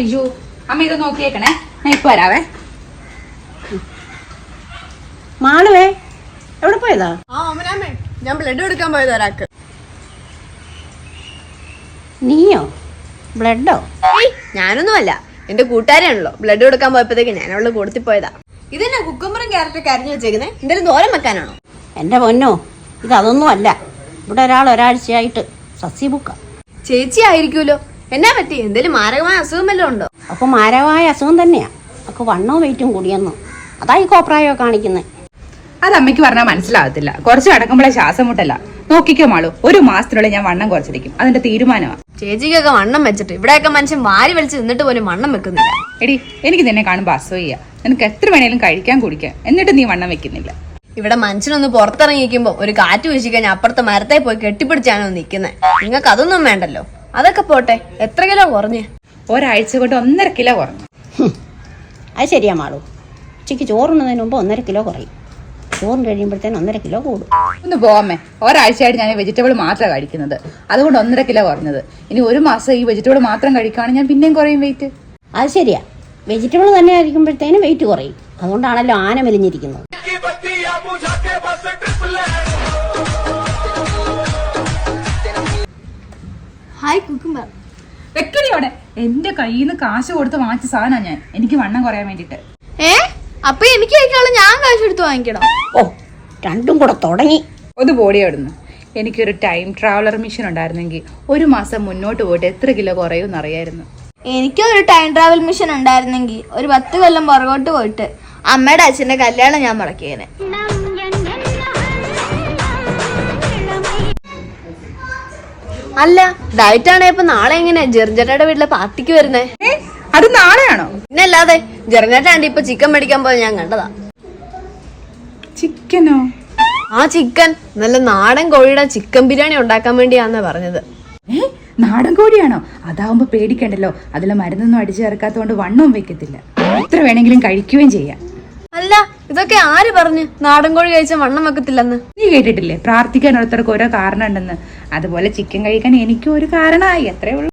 അയ്യോ അമ്മ ഇത് നോക്കിയേക്കണേ. ഞാൻ ഇപ്പൊ വരാവേ. മാളുവേ എവിടെ പോയതാ? ആ അമ്മനാമേ ഞാൻ ബ്ലഡ് എടുക്കാൻ പോയത് ഒരാൾക്ക്. നീയോ? ബ്ലഡോ? ഞാനൊന്നുമല്ല. എന്റെ കൂട്ടുകാരാണല്ലോ ബ്ലഡ് കൊടുക്കാൻ പോയപ്പോഴത്തേക്ക് ഞാൻ അവൾ കൊടുത്തി പോയതാ. ഇതെന്നാ കുക്കുമ്പറും ക്യാരറ്റൊക്കെ അരിഞ്ഞു വെച്ചേക്കുന്നേ? എന്തെങ്കിലും ദോരം വെക്കാനാണോ? എന്റെ പൊന്നോ ഇത് അതൊന്നും അല്ല. ഇവിടെ ഒരാൾ ഒരാഴ്ചയായിട്ട് സസ്യ ബുക്ക ചേച്ചി ആയിരിക്കുമല്ലോ. എന്നാ പറ്റി? എന്തെങ്കിലും മാരകമായ അസുഖം വല്ലതും ഉണ്ടോ? അപ്പൊ മാരകമായ അസുഖം തന്നെയാ. അപ്പൊ വണ്ണവും വെയിറ്റും കൂടിയെന്നു. അതാ ഈ കോപ്രായോ കാണിക്കുന്നത് അത് അമ്മയ്ക്ക് പറഞ്ഞാൽ മനസ്സിലാകത്തില്ല. കുറച്ച് അടക്കുമ്പോഴേ ശ്വാസം മുട്ടല്ല നോക്കിക്കോ മാളു ഒരു മാസത്തിനുള്ളിൽ ഞാൻ വണ്ണം കുറച്ചിരിക്കും. അതിന്റെ തീരുമാനമാണ് ചേച്ചിക്കൊക്കെ വണ്ണം വെച്ചിട്ട് ഇവിടെയൊക്കെ മനുഷ്യൻ വാരി വലിച്ച് നിന്നിട്ട് പോലും വണ്ണം വെക്കുന്നില്ല. എടി എനിക്ക് നിന്നെ കാണുമ്പോൾ അസൂയ. നിനക്ക് എത്ര വേണേലും കഴിക്കാൻ കുടിക്കാൻ എന്നിട്ട് നീ വണ്ണം വെക്കുന്നില്ല. ഇവിടെ മനുഷ്യനൊന്ന് പുറത്തിറങ്ങിക്കുമ്പോ ഒരു കാറ്റ് വീശിക്കഴിഞ്ഞാൽ അപ്പുറത്തെ മരത്തെ പോയി കെട്ടിപ്പിടിച്ചാണോ നിൽക്കുന്നത് നിങ്ങൾക്ക് അതൊന്നും വേണ്ടല്ലോ. അതൊക്കെ പോട്ടെ. എത്ര കിലോ കുറഞ്ഞ്? ഒരാഴ്ച കൊണ്ട് ഒന്നര കിലോ കുറഞ്ഞു. അത് ശരിയാ മാളു. ഉച്ചയ്ക്ക് ചോറുണ്ണതിന് മുമ്പ് ഒന്നര കിലോ കുറയും. ചോറിന് കഴിയുമ്പോഴത്തേന് ഒന്നര കിലോ കൂടും. ഒന്ന് പോവാമേ ഒരാഴ്ചയായിട്ട് ഞാൻ വെജിറ്റബിൾ മാത്രമാണ് കഴിക്കുന്നത്. അതുകൊണ്ട് ഒന്നര കിലോ കുറഞ്ഞത്. ഇനി ഒരു മാസം ഈ വെജിറ്റബിൾ മാത്രം കഴിക്കുകയാണെങ്കിൽ ഞാൻ പിന്നെയും കുറയും വെയിറ്റ് അത് ശരിയാ. വെജിറ്റബിൾ തന്നെ കഴിക്കുമ്പോഴത്തേനും വെയിറ്റ് കുറയും. അതുകൊണ്ടാണല്ലോ ആന മെലിഞ്ഞിരിക്കുന്നത്. ഹായ് കുക്കുംബർ വെക്കടിയോടെ അവിടെ. എന്റെ കയ്യിൽ നിന്ന് കാശ് കൊടുത്ത് വാങ്ങിച്ച സാധനം ഞാൻ. എനിക്ക് വണ്ണം കുറയാൻ വേണ്ടിട്ട് ഏ? അപ്പൊ എനിക്ക് കഴിക്കാനുള്ള ഞാൻ കാശ് എടുത്ത് വാങ്ങിക്കണം? ഓ രണ്ടും കൂടെ തുടങ്ങി. ഒന്ന് ബോഡി അവിടുന്ന്. എനിക്കൊരു ടൈം ട്രാവലർ മിഷൻ ഉണ്ടായിരുന്നെങ്കിൽ ഒരു മാസം മുന്നോട്ട് പോയിട്ട് എത്ര കിലോ കുറയും എന്നറിയായിരുന്നു. എനിക്കൊരു ഒരു ടൈം ട്രാവൽ മിഷൻ ഉണ്ടായിരുന്നെങ്കിൽ ഒരു പത്ത് കൊല്ലം പുറകോട്ട് പോയിട്ട് അമ്മയുടെ അച്ഛന്റെ കല്യാണം ഞാൻ മുടക്കിയേനെ. അല്ല ഡയറ്റ് ആണേ ഇപ്പൊ നാളെ എങ്ങനെ ജെറിഞ്ചേട്ടയുടെ വീട്ടിലെ പാർട്ടിക്ക് വരുന്നേ? അത് നാളെയാണോ? പിന്നെ അല്ലാതെ ജെറിഞ്ചേട്ടാണ്ട് ഇപ്പൊ ചിക്കൻ മേടിക്കാൻ പോയത് ഞാൻ കണ്ടതാ. ചിക്കനോ? ആ ചിക്കൻ നല്ല നാടൻ കോഴിയുടെ ചിക്കൻ ബിരിയാണി ഉണ്ടാക്കാൻ വേണ്ടിയാന്നാ പറഞ്ഞത്. നാടൻ കോഴിയാണോ? അതാവുമ്പോ പേടിക്കണ്ടല്ലോ. അതിൽ മരുന്നൊന്നും അടിച്ചു ചേർക്കാത്തതുകൊണ്ട് വണ്ണവും വെക്കത്തില്ല. എത്ര വേണമെങ്കിലും കഴിക്കുകയും ചെയ്യാം. ഇതൊക്കെ ആര് പറഞ്ഞു? നാടൻ കോഴി കഴിച്ച വണ്ണം വെക്കത്തില്ലെന്ന്. നീ കേട്ടിട്ടില്ലേ? പ്രാർത്ഥിക്കാൻ ഓരോരുത്തർക്ക് ഓരോ കാരണം ഉണ്ടെന്ന്. അതുപോലെ ചിക്കൻ കഴിക്കാൻ എനിക്കും ഒരു കാരണമായി. അത്രേ ഉള്ളൂ.